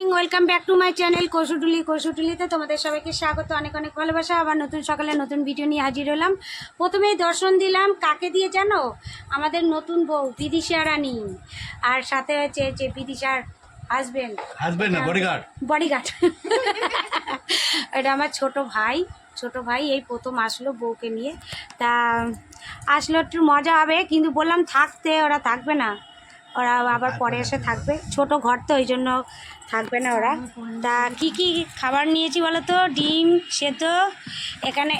Welcome back to my channel Kasutuli কসুটুলিতে তোমাদের সবাইকে স্বাগত অনেক অনেক ভালোবাসা। আবার নতুন সকালে নতুন ভিডিও নিয়ে হাজির হলাম। প্রথমেই দর্শন দিলাম কাকে দিয়ে জানো? আমাদের নতুন বউ বিদিশা রানী। আর সাথে হচ্ছে যে বিদিশার হাজবেন্ড হাজবেন্ড না বডিগার্ড বডিগার্ড এটা আমার ছোট ভাই ছোট ভাই এই প্রথম আসলো বউকে নিয়ে। তা আসলো একটু মজা হবে কিন্তু বললাম থাকতে ওরা থাকবে না। ওরা আবার পরে এসে থাকবে। ছোট ঘর তো ওই জন্য থাকবে না ওরা। তা কি কি খাবার নিয়েছি বলো তো ডিম সেদ্ধ এখানে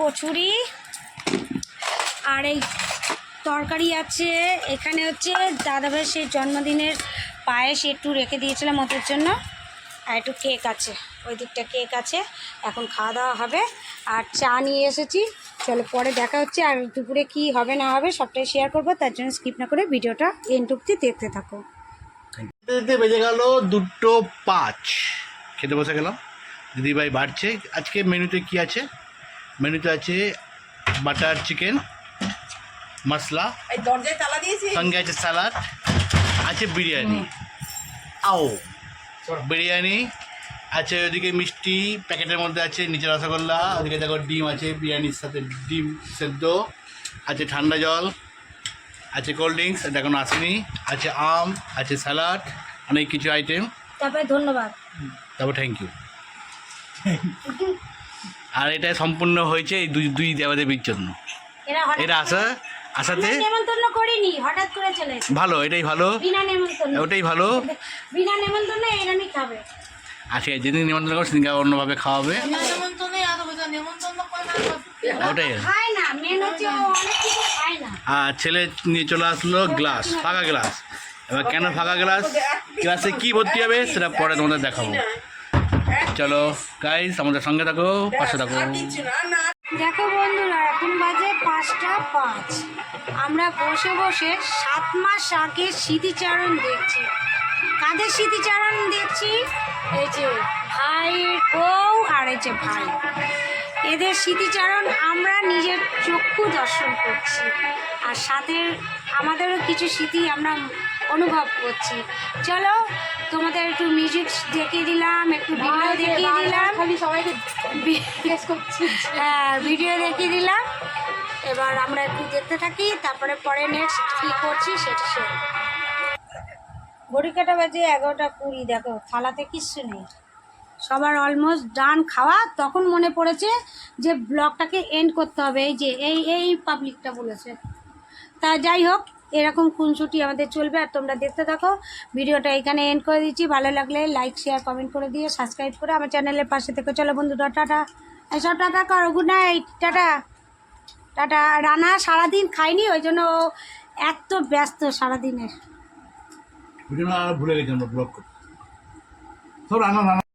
কচুরি আর এই তরকারি আছে। এখানে হচ্ছে দাদাভাই সেই জন্মদিনের পায়েস একটু রেখে দিয়েছিলাম ওদের জন্য। আর একটু কেক আছে। ওই দিকটা কেক আছে। এখন খাওয়া দাওয়া হবে। আর চা নিয়ে এসেছি। চলো পরে দেখা হচ্ছে আর দুপুরে কি হবে না হবে সবটাই শেয়ার করব তার জন্য স্কিপ না করে ভিডিওটা এন্ড অব্দি দেখতে থাকো। যেতে বেজে গেল দুটো পাঁচ। খেতে বসে গেলাম। দিদিভাই বাড়ছে। আজকে মেনুতে কি আছে? মেনুতে আছে বাটার চিকেন মশলা এই দরজায় তালা দিয়েছি সঙ্গে আছে স্যালাড আছে বিরিয়ানি। আও। বিরিয়ানি আছে ওদিকে মিষ্টি প্যাকেটের মধ্যে আছে নিচে রসগোল্লা ওদিকে দেখো ডিম আছে বিরিয়ানির সাথে ডিম সেদ্ধ আছে ঠান্ডা জল আছে কোল্ড ড্রিঙ্কস এটা এখনও আসেনি আছে আম আছে স্যালাড অনেক কিছু আইটেম। তারপরে ধন্যবাদ। তারপর থ্যাংক ইউ আর এটা সম্পূর্ণ হয়েছে এই দুই দুই দেবাদেবীর জন্য। এরা এটা আসা আসাতে নেমন্তন্ন করিনি হঠাৎ করে চলে ভালো এটাই ভালো। বিনা নেমন্তন্ন। ওটাই ভালো। বিনা নেমন্তন্ন খাবে। আজকে যেদিন নিমন্ত্রণ করো সেদিনকে অন্যভাবে খাওয়াবে। ওটাই। আর ছেলে নিয়ে চলে আসলো গ্লাস, ফাঁকা গ্লাস। এবার কেন ফাঁকা গ্লাস? গ্লাসে কি ভর্তি হবে সেটা পরে তোমাদের দেখাবো। চলো গাইস আমাদের সঙ্গে থাকো, পাশে থাকো। দেখো বন্ধুরা, এখন বাজে পাঁচটা পাঁচ। আমরা বসে বসে সাত মাস আগে স্মৃতিচারণ দেখছি। কাদের স্মৃতিচারণ দেখছি। এই যে ভাই বউ আর এই যে ভাই। এদের স্মৃতিচারণ আমরা নিজের চক্ষু দর্শন করছি। আর সাথে আমাদেরও কিছু স্মৃতি আমরা অনুভব করছি। চলো তোমাদের একটু মিউজিক দেখিয়ে দিলাম একটু ভিডিও দেখিয়ে দিলাম। খালি সবাইকে হ্যাঁ ভিডিও দেখিয়ে দিলাম। এবার আমরা একটু দেখতে থাকি তারপরে পরে নেক্সট কী করছি সেটা শেয়ার ঘড়ি কাটা বাজে এগারোটা কুড়ি, দেখো, থালাতে কিচ্ছু নেই। সবার অলমোস্ট ডান খাওয়া, তখন মনে পড়েছে যে ব্লগটাকে এন্ড করতে হবে, এই যে, এই এই পাবলিকটা বলেছে। তা যাই হোক, এরকম খুনসুটি আমাদের চলবে, আর তোমরা দেখতে থাকো। ভিডিওটা এখানে এন্ড করে দিচ্ছি। ভালো লাগলে লাইক শেয়ার কমেন্ট করে দিয়ে সাবস্ক্রাইব করে আমার চ্যানেলের পাশে থেকে। চলো বন্ধুরা, টাটা। এসব টাটা করো good night tata. Tata. Rana সারাদিন খাইনি ওই জন্য ও এত ব্যস্ত সারাদিনের। ভিডিও আরও ভুলে গেছি আমরা ব্লগ করতে সব রান্না রান্না